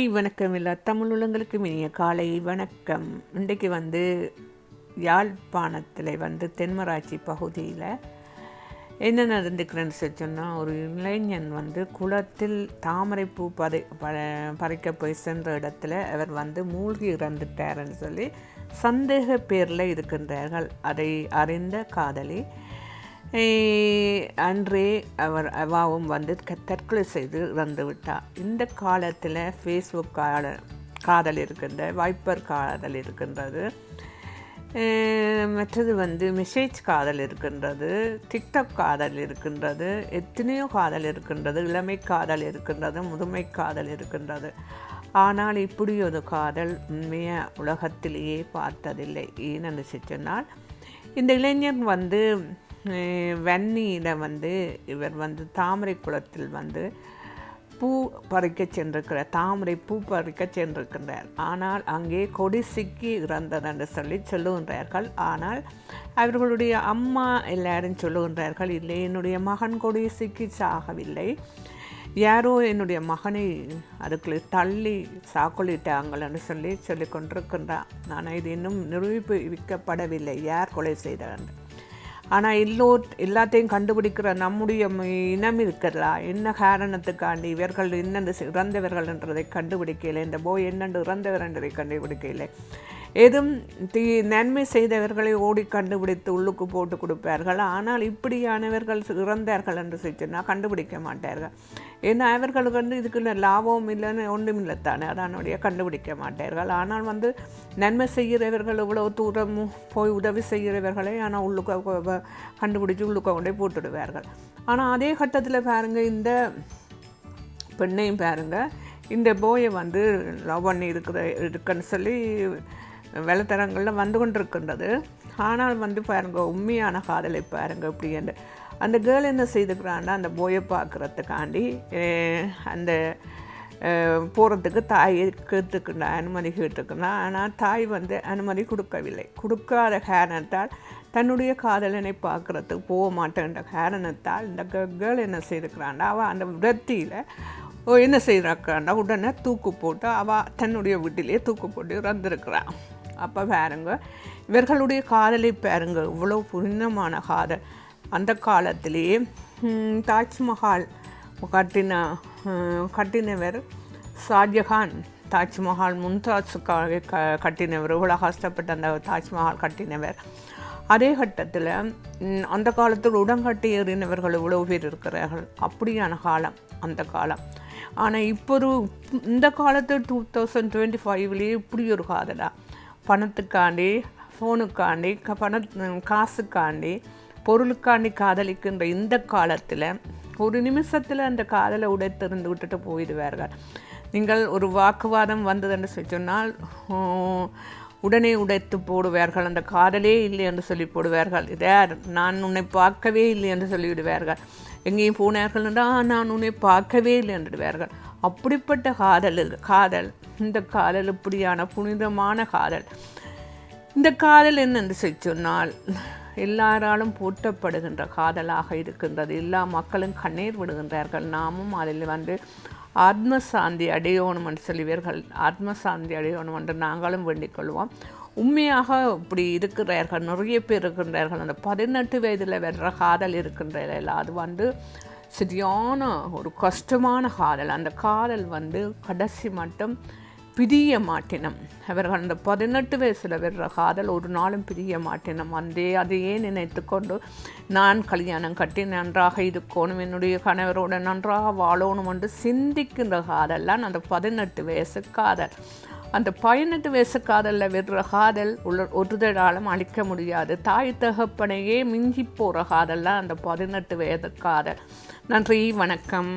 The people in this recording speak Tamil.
ஹாய் வணக்கம் எல்லா தமிழ் உள்ளங்களுக்கு இனிய காலை வணக்கம். இன்றைக்கு வந்து யாழ்ப்பாணத்தில் வந்து தென்மராட்சி பகுதியில் என்ன நடந்துக்கிறேன்னு சொல்லி சொன்னால் ஒரு இளைஞன் வந்து குளத்தில் தாமரைப்பூ பதை ப பறிக்க போய் சென்ற இடத்துல அவர் வந்து மூழ்கி இறந்துட்டாருன்னு சொல்லி சந்தேக பேரில் இருக்கின்றார்கள். அதை அறிந்த காதலி அன்றே அவர் அவாவும் வந்து தற்கொலை செய்து இறந்து விட்டார். இந்த காலத்தில் ஃபேஸ்புக் காதல் காதல் இருக்கின்ற வைப்பர் காதல் இருக்கின்றது. மற்றது வந்து மெசேஜ் காதல் இருக்கின்றது டிக்டாக் காதல் இருக்கின்றது எத்தனையோ காதல் இருக்கின்றது இளமை காதல் இருக்கின்றது முதுமை காதல் இருக்கின்றது. ஆனால் இப்படி ஒரு காதல் உண்மைய உலகத்திலேயே பார்த்ததில்லை. ஏன்னு சொன்னால் இந்த இளைஞன் வந்து வன்னியில் வந்து இவர் வந்து தாமரை குளத்தில் வந்து பூ பறிக்க சென்றிருக்கிறார் தாமரை பூ பறிக்க சென்றிருக்கின்றார். ஆனால் அங்கே கொடி சிக்கி இறந்ததென்று சொல்லி சொல்லுகின்றார்கள். ஆனால் அவர்களுடைய அம்மா எல்லாரும் சொல்லுகின்றார்கள் இல்லை என்னுடைய மகன் கொடி சிக்கி சாகவில்லை. யாரோ என்னுடைய மகனை அதுக்குள்ளே தள்ளி சாக்கொள்ளிட்டாங்கள்னு சொல்லி சொல்லி கொண்டிருக்கின்றான் ஆனால் இது இன்னும் நிரூபிக்கப்படவில்லை யார் கொலை செய்தார் ஆனால் எல்லோ எல்லாத்தையும் கண்டுபிடிக்கிற நம்முடைய இனம் இருக்கிறதா? என்ன காரணத்துக்காண்டி இவர்கள் என்னென்று இறந்தவர்கள் என்றதை கண்டுபிடிக்கல? இந்த போய் என்னென்று இறந்தவர் என்றதை கண்டுபிடிக்கல? எதுவும் தீ நன்மை செய்தவர்களை ஓடி கண்டுபிடித்து உள்ளுக்கு போட்டு கொடுப்பார்கள். ஆனால் இப்படியானவர்கள் இறந்தார்கள் என்று சொன்னால் கண்டுபிடிக்க மாட்டார்கள். ஏன்னா அவர்களுக்கு வந்து இதுக்குள்ள லாபம் இல்லைன்னு ஒன்றும் இல்லைத்தானே அதனுடைய கண்டுபிடிக்க மாட்டார்கள். ஆனால் வந்து நன்மை செய்கிறவர்கள் இவ்வளோ தூரம் போய் உதவி செய்கிறவர்களை ஆனால் உள்ளுக்க கண்டுபிடிச்சி உள்ளுக்க கொண்டே போட்டுடுவார்கள். ஆனால் அதே கட்டத்தில் பாருங்கள் இந்த பெண்ணையும் பாருங்க இந்த போயை வந்து லவ் பண்ணி இருக்கிற இருக்குன்னு சொல்லி வெள்ளத்தரங்களில் வந்து கொண்டிருக்கின்றது. ஆனால் வந்து பாருங்க உண்மையான காதலை பாருங்க இப்படி அந்த கேர்ள் என்ன செய்துக்கிறான்னா அந்த போயை பார்க்குறதுக்காண்டி அந்த போகிறதுக்கு தாயை கேட்டுக்கின்ற அனுமதி கேட்டுக்கின்றா ஆனால் தாய் வந்து அனுமதி கொடுக்கவில்லை. கொடுக்காத காரணத்தால் தன்னுடைய காதலனை பார்க்குறதுக்கு போக மாட்டேன்ற காரணத்தால் இந்த கேர்ள் என்ன செய்துக்கிறாண்டா அவள் அந்த விரத்தியில் என்ன செய்கிறாக்காண்டா உடனே தூக்கு போட்டு அவள் தன்னுடைய வீட்டிலேயே தூக்கு போட்டு இறந்துருக்கிறான் அப்போ பாருங்க இவர்களுடைய காதலை பாருங்க. இவ்வளோ புனிதமான காதல். அந்த காலத்திலேயே தாஜ்மஹால் கட்டின கட்டினவர் ஷாஜஹான் தாஜ்மஹால் மும்தாஜுக்காக க கட்டினவர் இவ்வளோ கஷ்டப்பட்ட அந்த தாஜ்மஹால் கட்டினவர். அதே கட்டத்தில் அந்த காலத்தில் உடங்கட்டி ஏறினவர்கள் இவ்வளோ பேர் இருக்கிறார்கள். அப்படியான காலம் அந்த காலம். ஆனால் இப்போ ஒரு இந்த காலத்து டூ தௌசண்ட் டுவெண்ட்டி ஃபைவ்லேயே இப்படி ஒரு காதலா? பணத்துக்காண்டி ஃபோனுக்காண்டி க பண காசுக்காண்டி பொருளுக்காண்டி காதலிக்கின்ற இந்த காலத்தில் ஒரு நிமிஷத்தில் அந்த காதலை உடைத்திருந்து விட்டுட்டு போயிடுவார்கள். நீங்கள் ஒரு வாக்குவாதம் வந்ததுன்னு சொல்லி சொன்னால் உடனே உடைத்து போடுவார்கள். அந்த காதலே இல்லை என்று சொல்லி போடுவார்கள். இதே நான் உன்னை பார்க்கவே இல்லை என்று சொல்லிவிடுவார்கள். எங்கேயும் போனார்கள் என்றால் நான் உன்னை பார்க்கவே இல்லை என்றுடுவார்கள் அப்படிப்பட்ட காதல் காதல். இந்த காதல் இப்படியான புனிதமான காதல். இந்த காதல் என்னென்று சொன்னால் எல்லாராலும் போற்றப்படுகின்ற காதலாக இருக்கின்றது. எல்லா மக்களும் கண்ணீர் விடுகின்றார்கள். நாமும் அதில் வந்து ஆத்ம சாந்தி அடையணும் என்று சொல்லுவீர்கள் ஆத்ம சாந்தி அடையணும் என்று நாங்களும் வேண்டிக் கொள்வோம். உண்மையாக இப்படி இருக்கிறார்கள் நிறைய பேர் இருக்கின்றார்கள். அந்த பதினெட்டு வயதில் வர்ற காதல் இருக்கின்றதில்ல அது வந்து சரியான ஒரு கஷ்டமான காதல். அந்த காதல் வந்து கடைசி மட்டும் பிரிய மாட்டினம். அவர்கள் அந்த பதினெட்டு வயசில் வர்ற காதல் ஒரு நாளும் பிரிய மாட்டினம். அந்தே அதையே நினைத்து கொண்டு நான் கல்யாணம் கட்டி நன்றாக இருக்கணும் என்னுடைய கணவரோட நன்றாக வாழணும் என்று சிந்திக்கின்ற காதல்லாம் அந்த பதினெட்டு வயசு காதல். அந்த பதினெட்டு வயசு காதலில் விடுற காதல் உள்ள ஒருதலாலும் அழிக்க முடியாது. தாய் தகப்பனையே மிஞ்சி போகிற காதல்லாம் அந்த பதினெட்டு வயது காதல் நன்றி வணக்கம்.